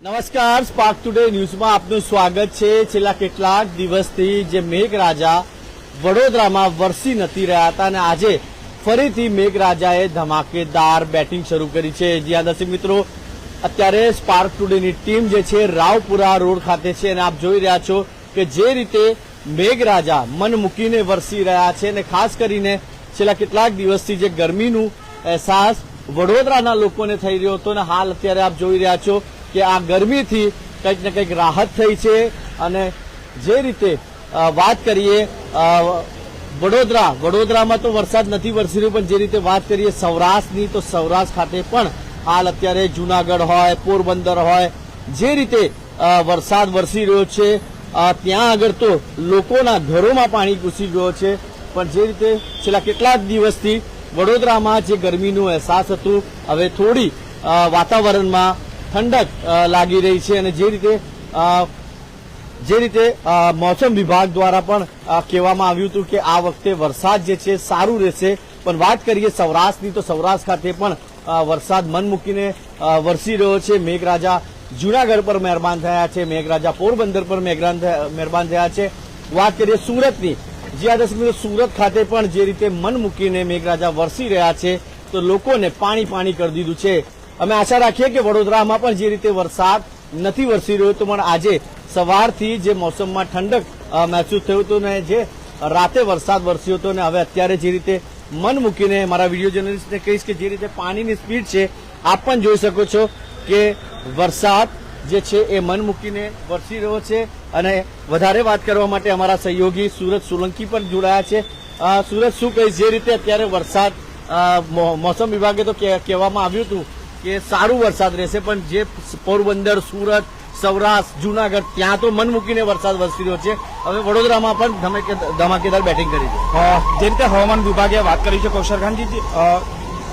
નમસ્કાર spark today ન્યૂઝમાં આપનું સ્વાગત છે. છેલ્લા કેટલાક દિવસથી જે મેઘરાજા વડોદરામાં વરસી નથી રહ્યા હતા અને આજે ફરીથી મેઘરાજાએ ધમાકેદાર બેટિંગ શરૂ કરી છે. જ્યાં દર્શક મિત્રો, અત્યારે સ્પાર્ક ટુડેની ટીમ જે છે રાવપુરા રોડ ખાતે છે અને આપ જોઈ રહ્યા છો કે જે રીતે મેઘરાજા મન મૂકીને વરસી રહ્યા છે અને ખાસ કરીને છેલ્લા કેટલાક દિવસથી જે ગરમીનું અહેસાસ વડોદરાના લોકોને થઈ રહ્યો હતો અને હાલ અત્યારે આપ જોઈ રહ્યા છો કે આ ગરમીથી કંઈક ને કંઈક રાહત થઈ છે અને જે રીતે વાત કરીએ વડોદરા, વડોદરામાં તો વરસાદ નથી વરસી રહ્યો, પણ જે રીતે વાત કરીએ સૌરાષ્ટ્રની, તો સૌરાષ્ટ્ર ખાતે પણ હાલ અત્યારે જુનાગઢ હોય, પોરબંદર હોય, જે રીતે વરસાદ વરસી રહ્યો છે ત્યાં આગળ તો લોકોના ઘરોમાં પાણી ઘૂસી ગયો છે, પણ જે રીતે છેલ્લા કેટલાક દિવસથી વડોદરામાં જે ગરમીનું અહેસાસ હતું, હવે થોડી વાતાવરણમાં ઠંડક લાગી રહી છે અને જે રીતે જે રીતે મોસમ વિભાગ દ્વારા પણ કહેવામાં આવ્યું હતું કે આ વખતે વરસાદ જે છે સારું રહેશે. પણ વાત કરીએ સૌરાષ્ટ્રની, તો સૌરાષ્ટ્ર ખાતે પણ વરસાદ મન મૂકીને વરસી રહ્યો છે. મેઘરાજા જુનાગઢ પર મહેરબાન થયા છે. મેઘરાજા પોરબંદર પર મહેરબાન થયા- છે. વાત કરીએ સુરતની. જ્યાં મિત્રો, સુરત ખાતે પણ જે રીતે મન મૂકીને મેઘરાજા વરસી રહ્યા છે, તો લોકોને પાણી પાણી કરી દીધું છે. અમે આશા રાખીએ કે વડોદરામાં પણ જે રીતે વરસાદ નથી વરસી રહ્યો તો પણ આજે સવારથી જે મોસમમાં ઠંડક મહેસૂસ થયું હતું ને જે રાતે વરસાદ વરસ્યો હતો ને હવે અત્યારે જે રીતે મન મૂકીને મારા વીડિયો જર્નલિસ્ટને કહીશ કે જે રીતે પાણીની સ્પીડ છે, આપ પણ જોઈ શકો છો કે વરસાદ જે છે એ મન મૂકીને વરસી રહ્યો છે અને વધારે વાત કરવા માટે અમારા સહયોગી સુરત સોલંકી પણ જોડાયા છે. સુરત શું કહીશ જે રીતે અત્યારે વરસાદ મોસમ વિભાગે તો કહેવામાં આવ્યું હતું કે સારું વરસાદ રહેશે, પણ જે પોરબંદર, સુરત, સૌરાષ્ટ્ર, જુનાગઢ, ત્યાં તો મન મૂકીને વરસાદ વરસી રહ્યો છે. હવે વડોદરામાં પણ ધમાકેદાર બેટિંગ કરી છે. જે રીતે હવામાન વિભાગે વાત કરી છે કૌશરખાનજી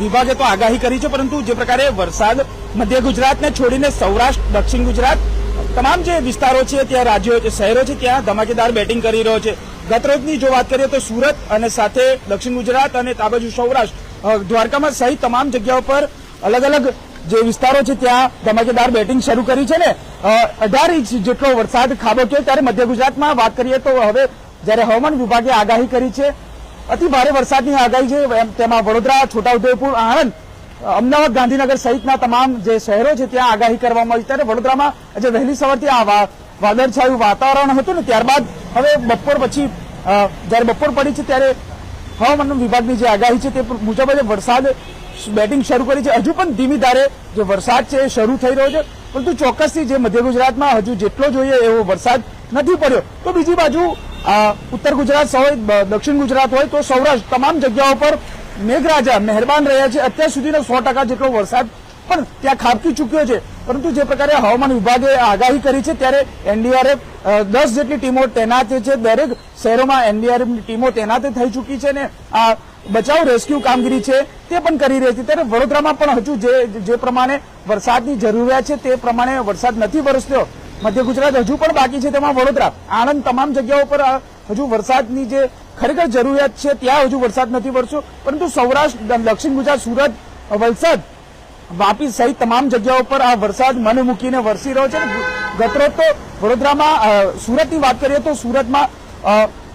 વિભાગે તો આગાહી કરી છે, પરંતુ જે પ્રકારે વરસાદ મધ્ય ગુજરાતને છોડીને સૌરાષ્ટ્ર, દક્ષિણ ગુજરાત, તમામ જે વિસ્તારો છે, ત્યાં રાજ્યો છે, શહેરો છે, ત્યાં ધમાકેદાર બેટિંગ કરી રહ્યો છે. ગતરોજની જો વાત કરીએ તો સુરત અને સાથે દક્ષિણ ગુજરાત અને આ સૌરાષ્ટ્ર દ્વારકામાં સહિત તમામ જગ્યાઓ પર અલગ અલગ જે વિસ્તારો છે ત્યાં ધમાકેદાર બેટિંગ શરૂ કરી છે ને. અઢાર ઇંચ જેટલો વરસાદ ખાબક્યો ત્યારે મધ્ય ગુજરાતમાં વાત કરીએ તો હવે જ્યારે હવામાન વિભાગે આગાહી કરી છે, અતિ ભારે વરસાદની આગાહી છે તેમાં વડોદરા, છોટાઉદેપુર, આણંદ, અમદાવાદ, ગાંધીનગર સહિતના તમામ જે શહેરો છે ત્યાં આગાહી કરવામાં આવી. ત્યારે વડોદરામાં આજે વહેલી સવારથી આ વાદળછાયું વાતાવરણ હતું ને, ત્યારબાદ હવે બપોર પછી જ્યારે બપોર પડી છે ત્યારે હવામાન વિભાગની જે આગાહી છે તે મુજબ વરસાદ બેટિંગ શરૂ કરી છે. હજુ પણ ધીમી ધારે જે વરસાદ છે એ શરૂ થઈ રહ્યો છે. પરંતુ ચોક્કસથી જે મધ્ય ગુજરાતમાં હજુ જેટલો જોઈએ એવો વરસાદ નથી પડ્યો. તો બીજી બાજુ ઉત્તર ગુજરાત હોય દક્ષિણ ગુજરાત હોય તો સૌરાષ્ટ્ર તમામ જગ્યાઓ પર મેઘરાજા મહેરબાન રહ્યા છે. અત્યાર સુધીનો સો ટકા જેટલો વરસાદ પણ ત્યાં ખાબકી ચૂક્યો છે. પરંતુ જે પ્રકારે હવામાન વિભાગે આગાહી કરી છે, ત્યારે એનડીઆરએફ દસ જેટલી ટીમો તૈનાત છે. દરેક શહેરોમાં એનડીઆરએફની ટીમો તૈનાત થઈ ચૂકી છે ને આ બચાવ રેસ્ક્યુ કામગીરી છે તે પણ કરી રહી છે ત્યારે વડોદરામાં પણ હજુ જે જે પ્રમાણે વરસાદની જરૂરિયાત છે તે પ્રમાણે વરસાદ નથી વરસ્યો. મધ્ય ગુજરાત હજુ પણ બાકી છે તેમાં વડોદરા. આણંદ તમામ જગ્યાઓ પર હજુ વરસાદની જે ખરેખર જરૂરિયાત છે ત્યાં હજુ વરસાદ નથી વરસ્યો. પરંતુ સૌરાષ્ટ્ર દક્ષિણ ગુજરાત, સુરત વલસાડ, વાપી સહિત તમામ જગ્યાઓ પર આ વરસાદ મન મૂકીને વરસી રહ્યો છે. ગતરો તો વડોદરામાં સુરતની વાત કરીએ તો સુરતમાં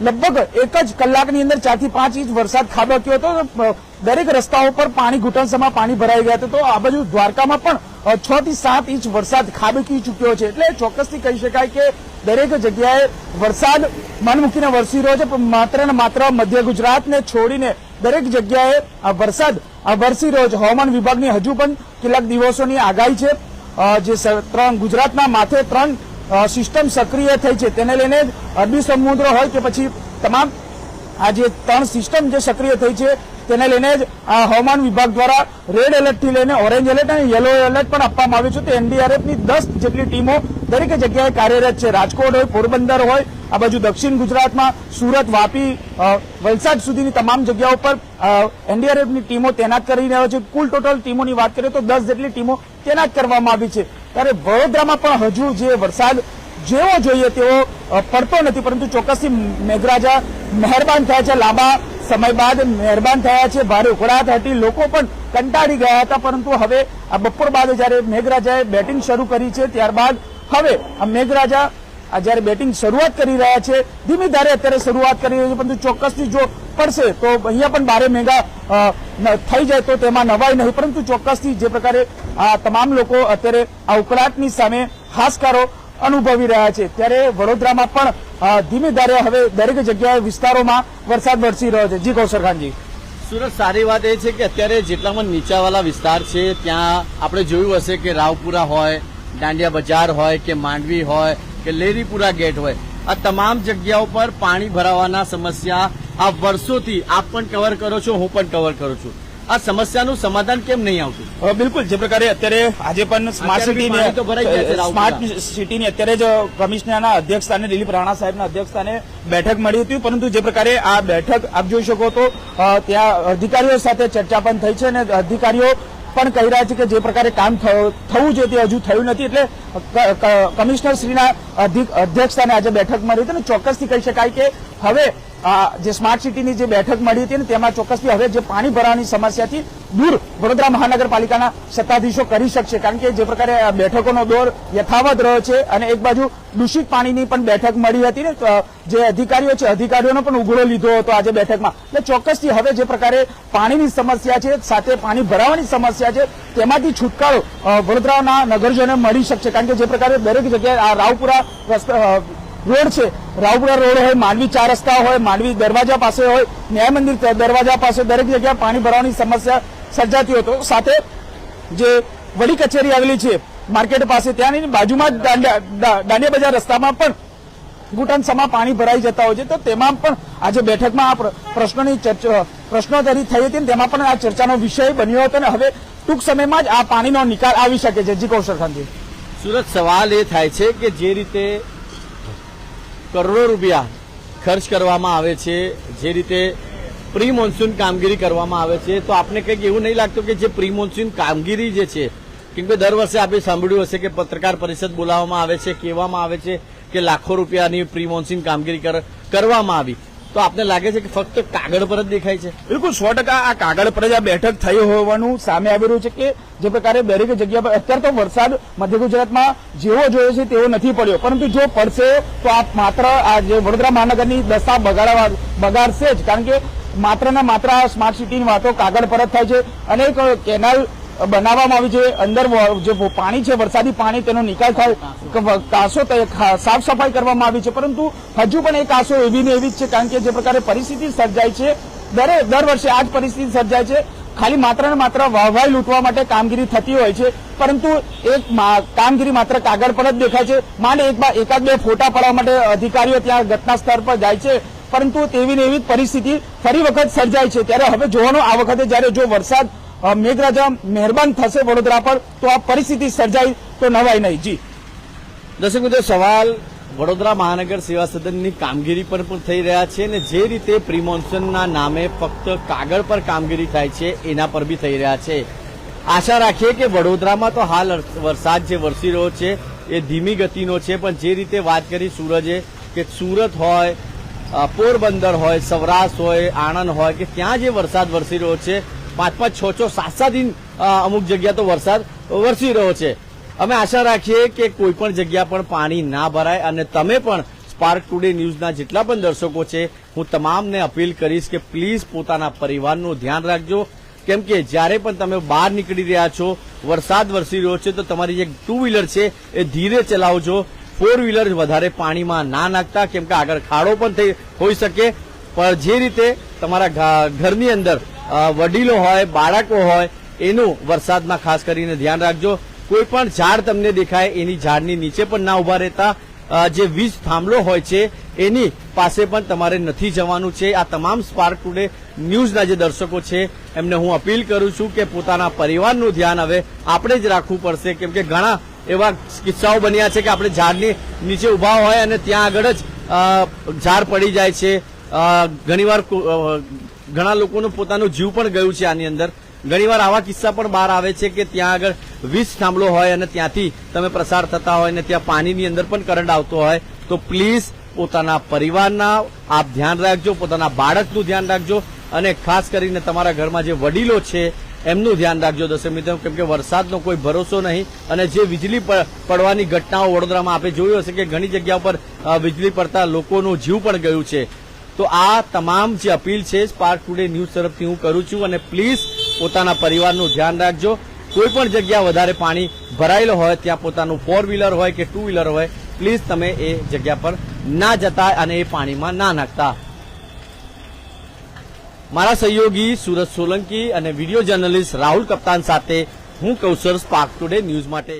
લગભગ એક જ કલાકની અંદર ચારથી પાંચ ઇંચ વરસાદ ખાબક્યો હતો દરેક રસ્તાઓ પર પાણી ઘૂંટણસમાં પાણી ભરાઈ ગયા હતા. તો આ બાજુ દ્વારકામાં પણ છ થી સાત ઇંચ વરસાદ ખાબકી ચૂક્યો છે. એટલે ચોક્કસથી કહી શકાય કે દરેક જગ્યાએ વરસાદ મન મૂકીને વરસી રહ્યો છે. માત્ર ને માત્ર મધ્ય ગુજરાતને છોડીને દરેક જગ્યાએ આ વરસાદ વરસી રહ્યો છે. હવામાન વિભાગની હજુ પણ કેટલાક દિવસોની આગાહી છે. જે ત્રણ ગુજરાતના માથે ત્રણ સિસ્ટમ સક્રિય થઈ છે. તેને લઈને અરબી સમુદ્ર હોય કે પછી તમામ આ જે ત્રણ સિસ્ટમ જે સક્રિય થઈ છે, તેને લઈને જ આ હવામાન વિભાગ દ્વારા રેડ એલર્ટથી લઈને ઓરેન્જ એલર્ટ અને યલો એલર્ટ પણ આપવામાં આવ્યું છે. તો એનડીઆરએફની દસ જેટલી ટીમો દરેક જગ્યાએ કાર્યરત છે. રાજકોટ હોય, પોરબંદર હોય, આ બાજુ દક્ષિણ ગુજરાતમાં, સુરત, વાપી વલસાડ સુધીની તમામ જગ્યાઓ પર એનડીઆરએફની ટીમો તૈનાત કરી રહ્યો છે. કુલ ટોટલ ટીમોની વાત કરીએ તો દસ જેટલી ટીમો તૈનાત કરવામાં આવી છે. ત્યારે વડોદરામાં પણ હજુ જે વરસાદ જેવો જોઈએ તેવો પડતો નથી. પરંતુ ચોક્કસથી મેઘરાજા મહેરબાન થયા છે. લાંબા સમય બાદ મહેરબાન થયા છે. ભારે ઉકળાટ હતી. લોકો પણ કંટાળી ગયા હતા. પરંતુ હવે આ બપોર બાદ જયારે મેઘરાજાએ બેટિંગ શરૂ કરી છે, ત્યારબાદ હવે આ મેઘરાજા આ જયારે બેટિંગ શરૂઆત કરી રહ્યા છે, ધીમી ધારે અત્યારે શરૂઆત કરી રહી છે, પરંતુ ચોક્કસથી જો પડશે, તો અહીંયા પણ બારે મેગા થઈ જાય તો તેમાં નવાઈ નહીં, પરંતુ ચોક્કસથી જે પ્રકારે આ તમામ લોકો અત્યારે આ ઉકળાટની સામે હાશકારો અનુભવી રહ્યા છે. ત્યારે વડોદરામાં પણ ધીમી ધારે હવે દરેક જગ્યાએ વિસ્તારોમાં વરસાદ વરસી રહ્યો છે. જી કૌશર ખાનજી. સુરત, સારી વાત એ છે કે અત્યારે જેટલામાં નીચાવાળા વિસ્તાર છે, ત્યાં આપણે જોયું હશે કે રાવપુરા હોય, દાંડિયા બજાર હોય કે માંડવી હોય કે લેરીપુરા ગેટ હોય. આ તમામ જગ્યાઓ પર પાણી ભરાવાના સમસ્યા આ વર્ષોથી આપ પણ કવર કરો છો હું પણ કવર કરું છું. આ સમસ્યાનું સમાધાન કેમ નહીં આવતું? બિલકુલ જે પ્રકારે અત્યારે આજે પણ સ્માર્ટ સિટીની સ્માર્ટ સિટીની અત્યારે જ કમિશનરના અધ્યક્ષ સ્થાને દિલીપ રાણા સાહેબના અધ્યક્ષ સ્થાને બેઠક મળી હતી. પરંતુ જે પ્રકારે આ બેઠક આપ જોઈ શકો તો ત્યાં અધિકારીઓ સાથે ચર્ચા પણ થઈ છે અને અધિકારીઓ પણ કહી રહ્યા છે કે જે પ્રકારે કામ થવું જોઈએ તે હજુ થયું નથી. એટલે કમિશનર શ્રીના અધ્યક્ષ સ્થાને આજે બેઠક મળી હતી અને ચોક્કસથી કહી શકાય કે હવે જે સ્માર્ટ સિટીની જે બેઠક મળી હતી તેમાં ચોક્કસથી હવે જે પાણી ભરવાની સમસ્યા સમસ્યાથી દૂર વડોદરા મહાનગરપાલિકાના સત્તાધીશો કરી શકશે. કારણ કે જે પ્રકારે બેઠકોનો દોર યથાવત રહ્યો છે અને એક બાજુ દૂષિત પાણીની પણ બેઠક મળી હતી ને જે અધિકારીઓ છે, અધિકારીઓનો પણ ઉઘડો લીધો હતો આજે બેઠકમાં. એટલે ચોક્કસથી હવે જે પ્રકારે પાણીની સમસ્યા છે, સાથે પાણી ભરાવાની સમસ્યા છે, તેમાંથી છુટકારો વડોદરાના નગરજનોને મળી શકશે. કારણ કે જે પ્રકારે દરેક જગ્યાએ આ રાવપુરા રોડ છે. રાવપુરા રોડ હોય માંડવી ચાર રસ્તા હોય માંડવી દરવાજા પાસે હોય, ન્યાય મંદિર દરવાજા પાસે દરેક જગ્યાએ પાણી ભરવાની સમસ્યા સર્જાતી હતો. સાથે જે વડી કચેરી આવેલી છે, માર્કેટ પાસે, ત્યાંની બાજુમાં જ દાંડિયા બજાર રસ્તામાં પણ ઘૂંટણસમાં પાણી ભરાઈ જતા હોય છે. તો તેમાં પણ આજે બેઠકમાં આ પ્ર- પ્રશ્નોની પ્રશ્નોત્તરી થઈ હતી તેમાં પણ આ ચર્ચાનો વિષય બન્યો હતો અને હવે ટૂંક સમયમાં જ આ પાણીનો નિકાલ આવી શકે છે. જી, કૌશલ સુરત, સવાલ એ થાય છે કે જે રીતે કરોડો રૂપિયા ખર્ચ કરવામાં આવે છે, જે રીતે પ્રી મોન્સૂન કામગીરી કરવામાં આવે છે, તો આપને કંઈક એવું નહીં લાગતું કે જે પ્રી મોન્સૂન કામગીરી જે છે, કેમ કે દર વર્ષે આપણે સાંભળ્યું હશે કે પત્રકાર પરિષદ બોલાવવામાં આવે છે, કહેવામાં આવે છે કે લાખો રૂપિયાની પ્રી મોન્સૂન કામગીરી કર- કરવામાં આવી. તો આપને લાગે છે કે ફક્ત કાગળ પર જ દેખાય છે? બિલકુલ, સો ટકા આ કાગળ પર જ આ બેઠક થઈ હોવાનું સામે આવી રહ્યું છે કે જે પ્રકારે દરેક જગ્યા પર અત્યારે તો વરસાદ મધ્ય ગુજરાતમાં જેવો જોયો છે તેવો નથી પડ્યો. પરંતુ જો પડશે તો આ માત્ર આ જે વડોદરા મહાનગરની દશા બગાડવા બગાડશે જ. કારણ કે માત્ર ને માત્ર આ સ્માર્ટ સિટીની વાતો કાગળ પર જ થાય છે. અનેક કેનાલ બનાવવામાં આવી છે અંદર જે પાણી છે, વરસાદી પાણી તેનો નિકાલ થાય. કાંસો સાફ સફાઈ કરવામાં આવી છે. પરંતુ હજુ પણ એ કાંસો એવી ને એવી જ છે, કારણ કે જે પ્રકારે પરિસ્થિતિ સર્જાય છે, દરે દર વર્ષે આ જ પરિસ્થિતિ સર્જાય છે. ખાલી માત્ર ને માત્ર વાહવાઈ લૂંટવા માટે કામગીરી થતી હોય છે. પરંતુ એક કામગીરી માત્ર કાગળ પર જ દેખાય છે. માંડ એક એકાદ બે ફોટા પાડવા માટે અધિકારીઓ ત્યાં ઘટના સ્થળ પર જાય છે. પરંતુ તેવી ને એવી પરિસ્થિતિ ફરી વખત સર્જાય છે. ત્યારે હવે જોવાનું આ વખતે જ્યારે જો વરસાદ મેઘરાજા મહેરબાન થશે વડોદરા પર, તો આ પરિસ્થિતિ સર્જાય તો નવાય નહીં. જી. દર્શક મિત્રો, સવાલ વડોદરા મહાનગર સેવા સદનની કામગીરી પર પણ થઈ રહ્યા છે અને જે રીતે પ્રિમોન્સનના નામે ફક્ત કાગળ પર કામગીરી થાય છે, એના પર બી થઈ રહ્યા છે. આશા રાખીએ કે વડોદરામાં તો હાલ વરસાદ જે વરસી રહ્યો છે, એ ધીમી ગતિનો છે, પણ જે રીતે વાત કરી સૂરજે કે સુરત હોય પોરબંદર હોય, સૌરાષ્ટ્ર હોય, આણંદ હોય, કે ત્યાં જે વરસાદ વરસી રહ્યો છે પાંચ પાંચ છ છ સાત સાત ઇંચ અમુક જગ્યા તો વરસાદ વરસી રહ્યો છે. અમે આશા રાખીએ કે કોઈ પણ જગ્યા પણ પાણી ના ભરાય અને તમે પણ સ્પાર્ક ટુડે ન્યૂઝના જેટલા પણ દર્શકો છે, હું તમામને અપીલ કરીશ કે પ્લીઝ પોતાના પરિવારનું ધ્યાન રાખજો. કેમ કે જ્યારે પણ તમે બહાર નીકળી રહ્યા છો, વરસાદ વરસી રહ્યો છે, તો તમારી જે ટુ વ્હીલર છે, એ ધીરે ચલાવજો. ફોર વ્હીલર વધારે પાણીમાં ના નાખતા, કેમ કે આગળ ખાડો પણ થઈ, હોઈ શકે. પણ જે રીતે તમારા ઘરની અંદર વડીલો હોય, બાળકો હોય, એનું વરસાદમાં ખાસ કરીને ધ્યાન રાખજો. કોઈ પણ ઝાડ તમને દેખાય, એની ઝાડની નીચે પણ ના ઊભા રહેતા. જે વીજ થાંભલો હોય છે, એની પાસે પણ તમારે નથી જવાનું છે. આ તમામ સ્પાર્ક ટુડે ન્યૂઝના જે દર્શકો છે, એમને હું અપીલ કરું છું કે પોતાના પરિવારનું ધ્યાન હવે આપણે જ રાખવું પડશે. કેમ કે ઘણા એવા કિસ્સાઓ બન્યા છે કે આપણે ઝાડની નીચે ઊભા હોય અને ત્યાં આગળ જ ઝાડ પડી જાય છે. ઘણીવાર ઘણા લોકોનું પોતાનું જીવ પણ ગયું છે આની અંદર. ઘણીવાર આવા કિસ્સા પણ બહાર આવે છે કે ત્યાં આગળ વીસ થાંભલો હોય અને ત્યાંથી તમે પ્રસાર થતા હોય અને ત્યાં પાણીની અંદર પણ કરંટ આવતો હોય, તો પ્લીઝ પોતાના પરિવારના આપ ધ્યાન રાખજો, પોતાના બાળકનું ધ્યાન રાખજો અને ખાસ કરીને તમારા ઘરમાં જે વડીલો છે, એમનું ધ્યાન રાખજો. દર્શક મિત્રો, કેમ કે વરસાદનો કોઈ ભરોસો નહીં અને જે વીજળી પડવાની ઘટનાઓ વડોદરામાં આપણે જોયું હશે કે ઘણી જગ્યા પર વીજળી પડતા લોકોનું જીવ પણ ગયું છે. તો આ તમામ જે અપીલ છે સ્પાર્ક ટુડે ન્યૂઝ તરફથી હું કરું છું અને પ્લીઝ પોતાના પરિવારનું ધ્યાન રાખજો. કોઈ પણ જગ્યા વધારે પાણી ભરાયેલો હોય, ત્યાં પોતાનું ફોર વ્હીલર હોય કે ટુ વ્હીલર હોય, પ્લીઝ તમે એ જગ્યા પર ના જતા અને એ પાણીમાં ના નાખતા. મારા સહયોગી સુરત સોલંકી અને વીડિયો જર્નલિસ્ટ રાહુલ કપ્તાન સાથે હું કૌશર સ્પાર્ક ટુડે ન્યૂઝ માટે